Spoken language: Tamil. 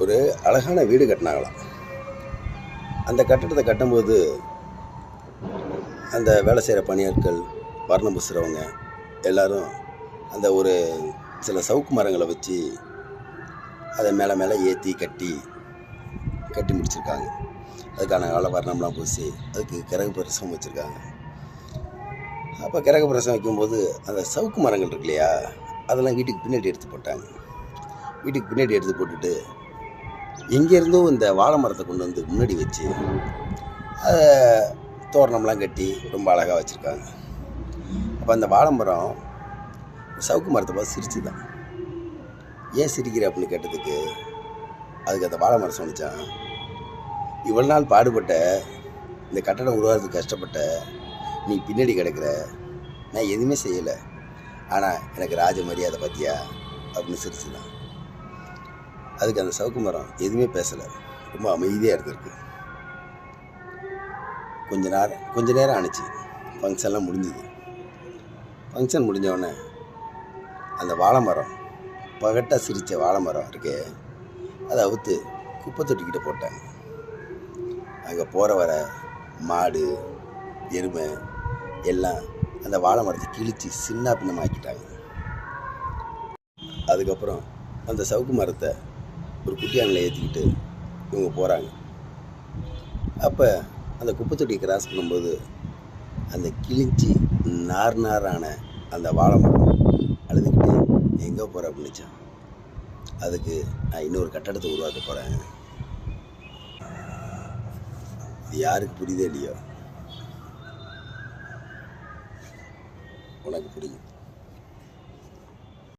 ஒரு அழகான வீடு கட்டினாங்களாம். அந்த கட்டடத்தை கட்டும்போது அந்த வேலை செய்கிற பணியாட்கள் வர்ணம் பூசுகிறவங்க எல்லோரும் அந்த ஒரு சில சவுக்கு மரங்களை வச்சு அதை மேலே மேலே ஏற்றி கட்டி கட்டி முடிச்சிருக்காங்க. அதுக்கான கால வர்ணம்லாம் பூசி அதுக்கு கிரகு பிரசவம் வச்சுருக்காங்க. அப்போ கிரக பிரசவம் வைக்கும்போது அந்த சவுக்கு மரங்கள் இருக்கு இல்லையா அதெல்லாம் வீட்டுக்கு பின்னாடி எடுத்து போட்டாங்க. வீட்டுக்கு பின்னாடி எடுத்து போட்டுட்டு எங்கேருந்தோ இந்த வாழை மரத்தை கொண்டு வந்து முன்னாடி வச்சு அதை தோரணம்லாம் கட்டி ரொம்ப அழகாக வச்சுருக்காங்க. அப்போ அந்த வாழை மரம் சவுக்கு மரத்தை பார்த்து சிரிச்சு தான் ஏன் சிரிக்கிற அப்படின்னு கேட்டதுக்கு அதுக்கு அந்த வாழை மரம் சொன்னிச்சான் இவ்வளோ நாள் பாடுபட்ட இந்த கட்டடம் உருவாகிறதுக்கு கஷ்டப்பட்ட நீ பின்னாடி கிடக்கிற நான் எதுவுமே செய்யலை. ஆனால் எனக்கு ராஜ மரியாதை பார்த்தியா? அப்படின்னு சிரிச்சு தான் அதுக்கு அந்த சவுக்கு மரம் எதுவுமே பேசலை. ரொம்ப அமைதியாக இருந்திருக்கு. கொஞ்ச நேரம் கொஞ்ச நேரம் ஆணுச்சு. ஃபங்க்ஷன்லாம் முடிஞ்சுது. ஃபங்க்ஷன் முடிஞ்ச அந்த வாழை மரம் பகட்டாக சிரித்த வாழை மரம் இருக்கே அதை அவுத்து குப்பை தொட்டிக்கிட்ட போட்டாங்க அங்கே போகிற வர மாடு எருமை எல்லாம் அந்த வாழை மரத்தை கிழித்து சின்ன பின்னமாக்கிட்டாங்க. அதுக்கப்புறம் அந்த சவுக்கு மரத்தை ஒரு குட்டியானில் ஏற்றிக்கிட்டு இவங்க போகிறாங்க அப்போ அந்த குப்பை தொட்டியை கிராஸ் பண்ணும்போது அந்த கிழிஞ்சி நார் நாரான அந்த வாழை மரம் அழுதுகிட்டு எங்கே போகிற அப்படின்னுச்சான் அதுக்கு நான் இன்னொரு கட்டடத்தை உருவாக்க போகிறேன் இது யாருக்கு புரியுதோ இல்லையோ? உனக்கு புரியும்.